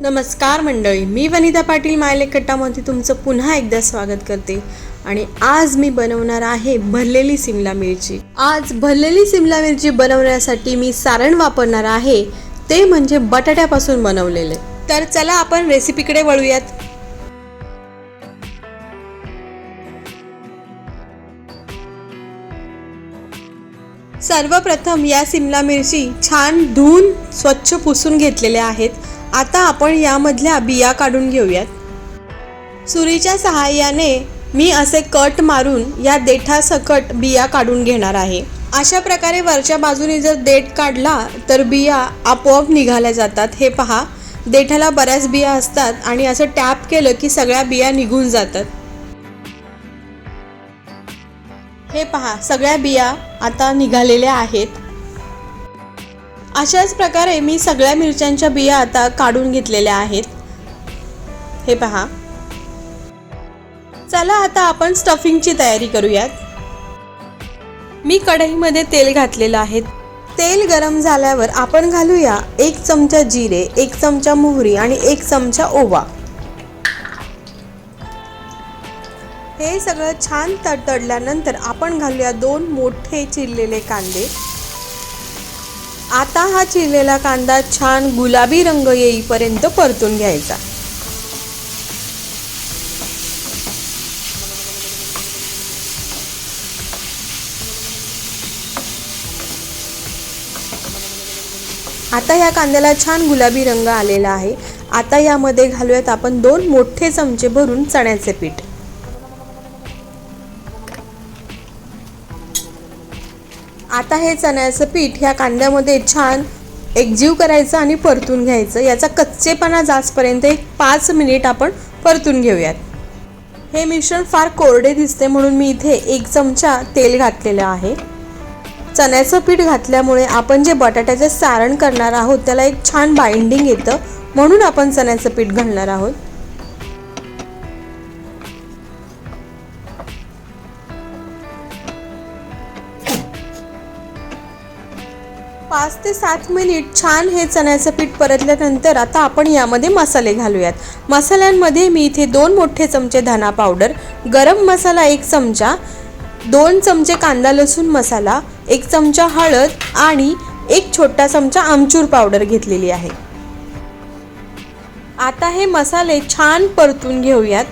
नमस्कार मंडळी मी वनिता पाटील मायलेकट्टामध्ये तुमचं पुन्हा एकदा स्वागत करते. आणि आज मी बनवणार आहे भरलेली सिमला मिरची. आज भरलेली सिमला मिरची बनवण्यासाठी मी सारण वापरणार आहे. ते म्हणजे बटाट्यापासून बनवलेले. तर चला आपण रेसिपीकडे वळूयात. सर्वप्रथम या सिमला मिरची छान धुवून स्वच्छ पुसून घेतलेल्या आहेत. आता आपण यामधल्या बिया काढून घेऊयात. सुरीच्या सहाय्याने मी असे कट मारून या देठासकट बिया काढून घेणार आहे. अशा प्रकारे वरच्या बाजूने जर देठ काढला तर बिया आपोआप निघाल्या जातात. हे पहा देठाला बऱ्याच बिया असतात आणि असं टॅप केलं की सगळ्या बिया निघून जातात. हे पहा सगळ्या बिया आता निघालेल्या आहेत. अशाच प्रकारे मी सगळ्या मिरच्यांच्या बिया आता काढून घेतलेल्या आहेत. हे पहा. चला आता आपण स्टफिंगची तयारी करूयात. मी कढईमध्ये तेल घातलेलं आहे. तेल गरम झाल्यावर आपण घालूया एक चमचा जिरे एक चमचा मोहरी आणि एक चमचा ओवा. हे सगळं छान तडतडल्यानंतर आपण घालूया दोन मोठे चिरलेले कांदे. आता हा चिरलेला कांदा छान गुलाबी रंग येईपर्यंत परतून घ्यायचा. आता या कांद्याला छान गुलाबी रंग आलेला आहे. आता यामध्ये घालूयात आपण दोन मोठे चमचे भरून चण्याचे पीठ. आता हे चण्याचं पीठ ह्या कांद्यामध्ये छान एकजीव करायचं आणि परतून घ्यायचं. याचा कच्चेपणा जाचपर्यंत एक पाच मिनिट आपण परतून घेऊयात. हे मिश्रण फार कोरडे दिसते म्हणून मी इथे एक चमचा तेल घातलेलं आहे. चण्याचं पीठ घातल्यामुळे आपण जे बटाट्याचे सारण करणार आहोत त्याला एक छान बाइंडिंग येतं म्हणून आपण चण्याचं पीठ घालणार आहोत. पाच ते सात मिनिट छान हे चण्याचं पीठ परतल्यानंतर आता आपण यामध्ये मसाले घालूयात. मसाल्यांमध्ये मी इथे दोन मोठे चमचे धना पावडर गरम मसाला एक चमचा दोन चमचे कांदा लसूण मसाला एक चमचा हळद आणि एक छोटा चमचा आमचूर पावडर घेतलेली आहे. आता हे मसाले छान परतून घेऊयात.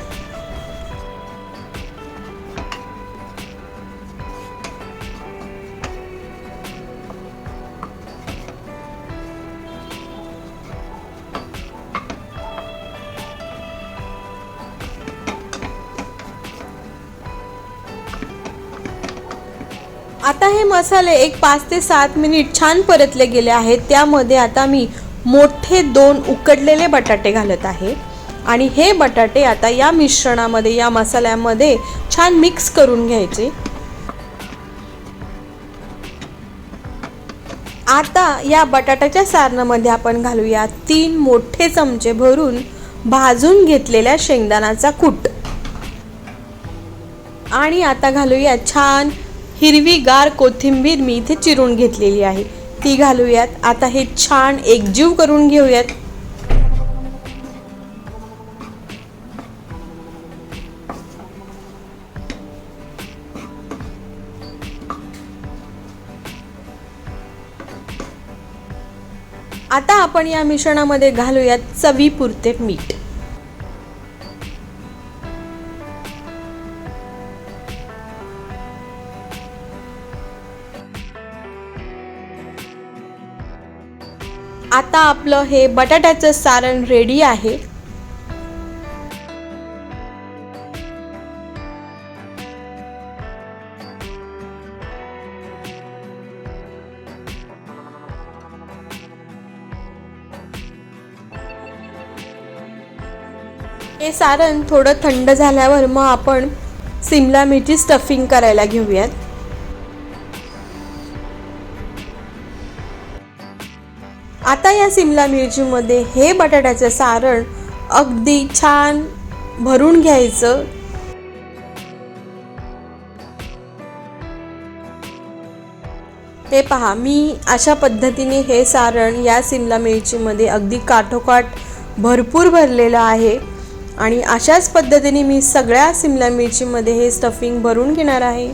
आता हे मसाले एक पाच ते सात मिनिट छान परतले गेले आहेत. त्यामध्ये आता मी मोठे दोन उकडलेले बटाटे घालत आहे. आणि हे बटाटे आता या मिश्रणामध्ये या मसाल्यामध्ये छान मिक्स करून घ्यायचे. आता या बटाट्याच्या सारणामध्ये आपण घालूया तीन मोठे चमचे भरून भाजून घेतलेल्या शेंगदाण्याचा कूट. आणि आता घालूया छान हिरवी गार कोथिंबीर मी इथे चिरून घेतलेली आहे. ती घालूयात. आता हे छान एकजीव करून घेऊयात. आता आपण या मिश्रणामध्ये घालूयात चवीपुरते मीठ. आता आपलं हे बटाट्याचं सारण रेडी आहे. हे सारण थोडं थंड झाल्यावर मग आपण सिमला मिरची स्टफिंग करायला घेऊयात. आता या सिमला मिरचीमध्ये हे बटाट्याचं सारण अगदी छान भरून घ्यायचं. हे पहा मी अशा पद्धतीने हे सारण या सिमला मिरचीमध्ये अगदी काठोकाठ भरपूर भरलेलं आहे आणि अशाच पद्धतीने मी सगळ्या सिमला मिरचीमध्ये हे स्टफिंग भरून घेणार आहे.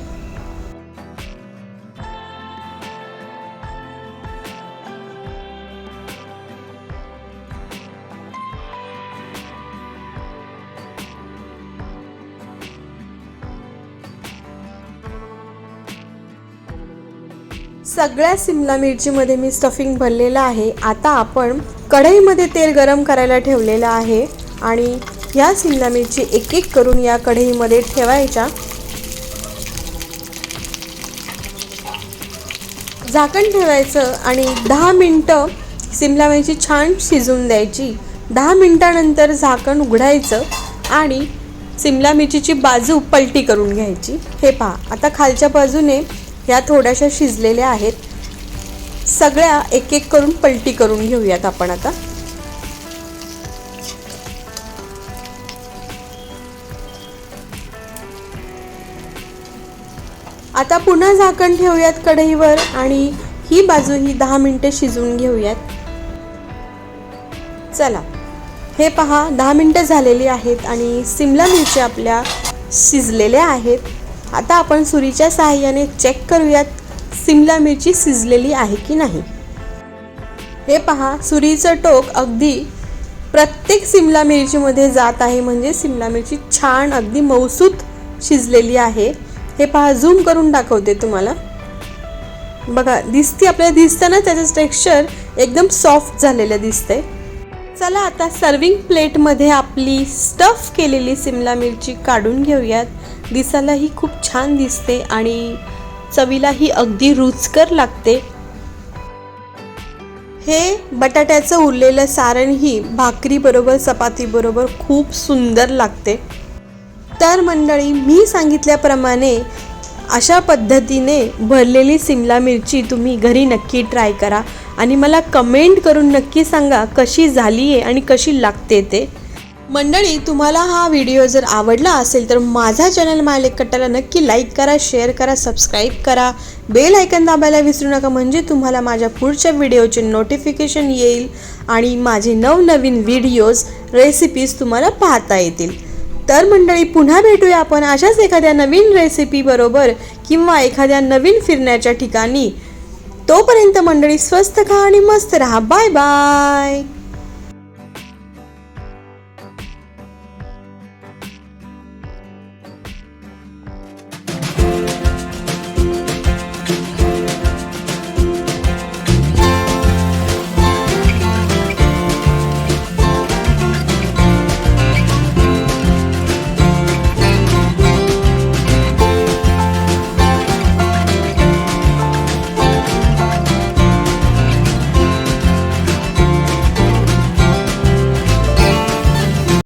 सगळ्या सिमला मिरचीमध्ये मी स्टफिंग भरलेलं आहे. आता आपण कढईमध्ये तेल गरम करायला ठेवलेलं आहे आणि ह्या सिमला मिरची एक एक करून या कढईमध्ये ठेवायच्या. झाकण ठेवायचं आणि दहा मिनटं सिमला मिरची छान शिजवून द्यायची. दहा मिनटानंतर झाकण उघडायचं आणि सिमला मिरचीची बाजू पलटी करून घ्यायची. हे पहा आता खालच्या बाजूने ह्या थोड्याशा शिजलेल्या आहेत. सगळ्या एक एक करून पलटी करून घेऊयात आपण आता. आता पुन्हा झाकण ठेवूयात कढईवर आणि ही बाजू ही दहा मिनटं शिजवून घेऊयात. चला हे पहा दहा मिनटं झालेली आहेत आणि सिमला मिरची आपल्या शिजलेल्या आहेत. आता आपण सुरीच्या सहाय्याने चेक करूयात सिमला मिरची शिजलेली आहे की नाही. हे पहा सुरीचं टोक अगदी प्रत्येक सिमला मिरचीमध्ये जात आहे म्हणजे सिमला मिरची छान अगदी मौसूत शिजलेली आहे. हे पहा झूम करून दाखवते तुम्हाला. बघा दिसते आपल्याला दिसतं ना त्याचं टेक्स्चर एकदम सॉफ्ट झालेलं दिसतंय. चला आता सर्विंग प्लेटमध्ये आपली स्टफ केलेली सिमला मिरची काढून घेऊयात. दिसायलाही खूप छान दिसते आणि चवीलाही अगदी रुचकर लागते. हे बटाट्याचं उरलेलं सारणही भाकरीबरोबर चपातीबरोबर खूप सुंदर लागते. तर मंडळी मी सांगितल्याप्रमाणे अशा पद्धतीने भरलेली सिमला मिरची तुम्ही घरी नक्की ट्राय करा आणि मला कमेंट करून नक्की सांगा कशी झाली आहे आणि कशी लागते ते. मंडळी तुम्हाला हा व्हिडिओ जर आवडला असेल तर माझा चॅनल मायलेक कट्टाला नक्की लाईक करा शेअर करा सबस्क्राईब करा. बेल ऐकन दाबायला विसरू नका म्हणजे तुम्हाला माझ्या पुढच्या व्हिडिओचे नोटिफिकेशन येईल आणि माझे नवनवीन व्हिडिओज रेसिपीज तुम्हाला पाहता येतील. तर मंडळी पुन्हा भेटूया आपण अशाच एखाद्या नवीन रेसिपीबरोबर किंवा एखाद्या नवीन फिरण्याच्या ठिकाणी. तोपर्यंत मंडळी स्वस्त खा आणि मस्त राहा. Bye bye